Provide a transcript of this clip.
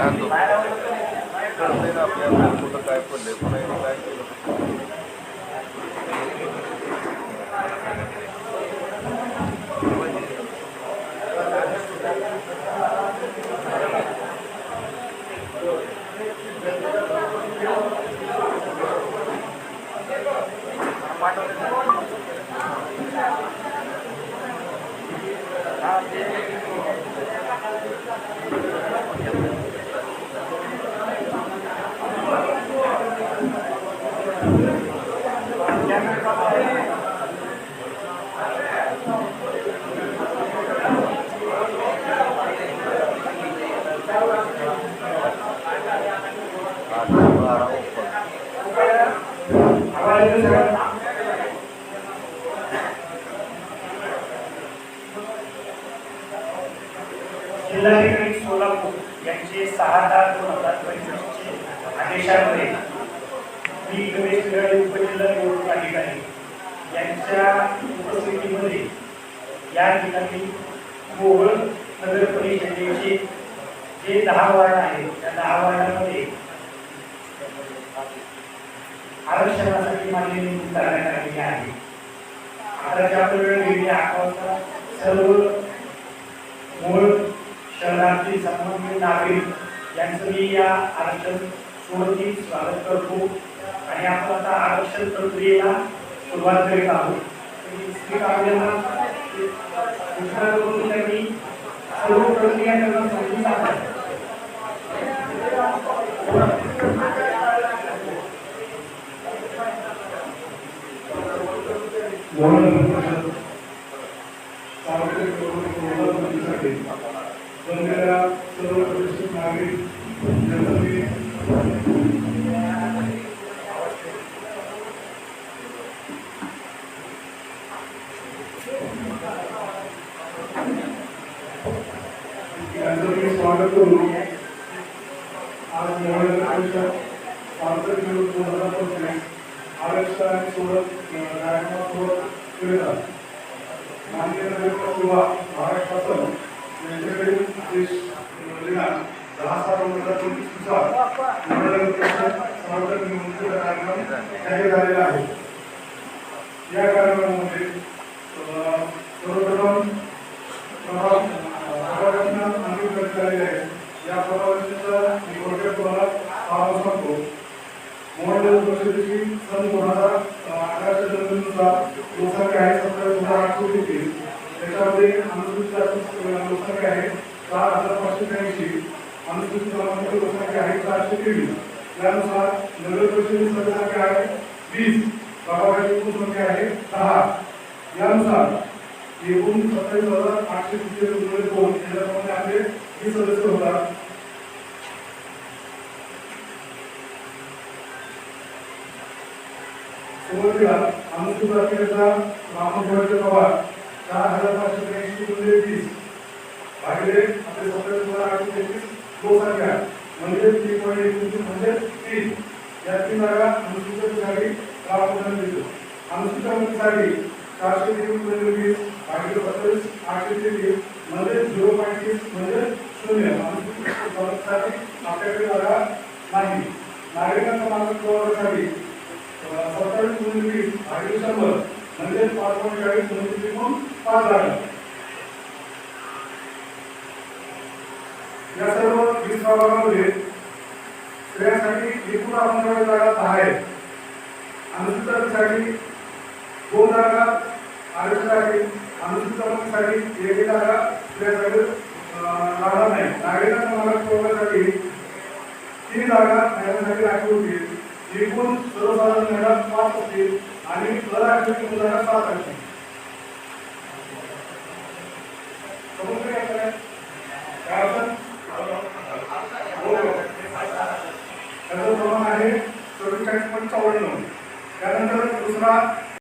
आणतो कळतंय ना आपल्याला कुठं काय पडलंय पुन्हा काय केलं आठ जिल्हाधिकारी सोलापूर यांचे सहा दहा दोन हजार पंचवीसचे आदेशामध्ये मी गणेश उपजिल्हा निवडणूक अधिकारी यांच्या उपस्थितीमध्ये या ठिकाणी मोहोळ नगर परिषदेचे जे दहा वार्ड आहेत त्या दहा वार्डामध्ये आरक्षणासाठी माझी करण्यात आलेली आहे. आता ज्या वेळ गेली वाजता सर्व मूळ शहरातील संबंधित नागरिक यांचं मी या आरक्षण सोडती स्वागत करतो. आणि आपण आता आरक्षण प्रक्रियेला सुरुवात करीत आहोत. आपल्याला सर्व प्रक्रिया करणं सार्वजनिक प्रबोधनासाठी बनलेल्या सर्व प्रतिष्ठित नागरिक जनतेने यांचं मी स्वागत करू आज मोहनच्या सार्वजनिक निवडणूक दोन हजार पंचवीस आरक्षण आणि सोडत माननीय किंवा यांच्याकडील दहा सात हजार निवडणुकीचा कार्यक्रम जाहीर झालेला आहे. या कार्यक्रमामध्ये अं, सर्वप्रथम प्रभाग प्रभागांना अंतिम आहे. या प्रभागाचा मी थोडक्यात तुम्हाला पाहावा सांगतो मोहनदेव परिषदेची सन दोन हजार अकराच्या जनगणनेनुसार लोकसंख्या आहे सत्तावीस हजार आठशे तेहतीस त्याच्यामध्ये अनुसूचित लोकसंख्या आहे चार हजार पाचशे त्र्याऐंशी अनुसूचित जमातीची लोकसंख्या आहे चारशे तेवीस. त्यानुसार नगर परिषदेची लोकसंख्या आहे वीस. प्रभागाची लोकसंख्या आहे यानुसार एकूण सत्तावीस हजार आठशे तिथे दोन. याच्यामध्ये आपले वीस सदस्य होतात. सुरुवातीला अनुसूचित जातीचा महामंडळाचे प्रभाग चार हजार पाचशे त्र्याऐंशी गुणिले वीस भागिले आपले सत्तर हजार आठशे तेहतीस लोकसंख्या म्हणजे तीन पॉईंट एकोणतीस म्हणजे तीन. या तीन जागा अनुसूचितसाठी प्राप्त देतो. अनुसूचितसाठी चारशे तीन गुणिले वीस भागिले सत्तावीस आठशे तेवीस म्हणजे झिरो पॉईंट तीस म्हणजे शून्य. अनुसूचित आपल्याकडे जागा नाही. नागरिकांचा मार्ग प्रवर्गासाठी सत्तावीस गुणिले म्हणजे पाच पॉईंट चाळीस पाच या सर्व वीस प्रभागामध्ये स्त्रियांसाठी एकूण आपण जागा दहा आहेत अनुसूचितसाठी दोन जागा आरक्षणासाठी अनुसूचित एक जागा स्त्रियांसाठी अं, नाही. नागरिकांच्या मागास प्रवर्गासाठी तीन जागा महिलांसाठी राखीव होतील. एकूण सर्वसाधारण महिला पाच असतील आणि कर एकूण मुलांना सात असतील. हो. त्याचं प्रमाण आहे चव्वेचाळीस पॉईंट चौऱ्याण्णव. त्यानंतर दुसरा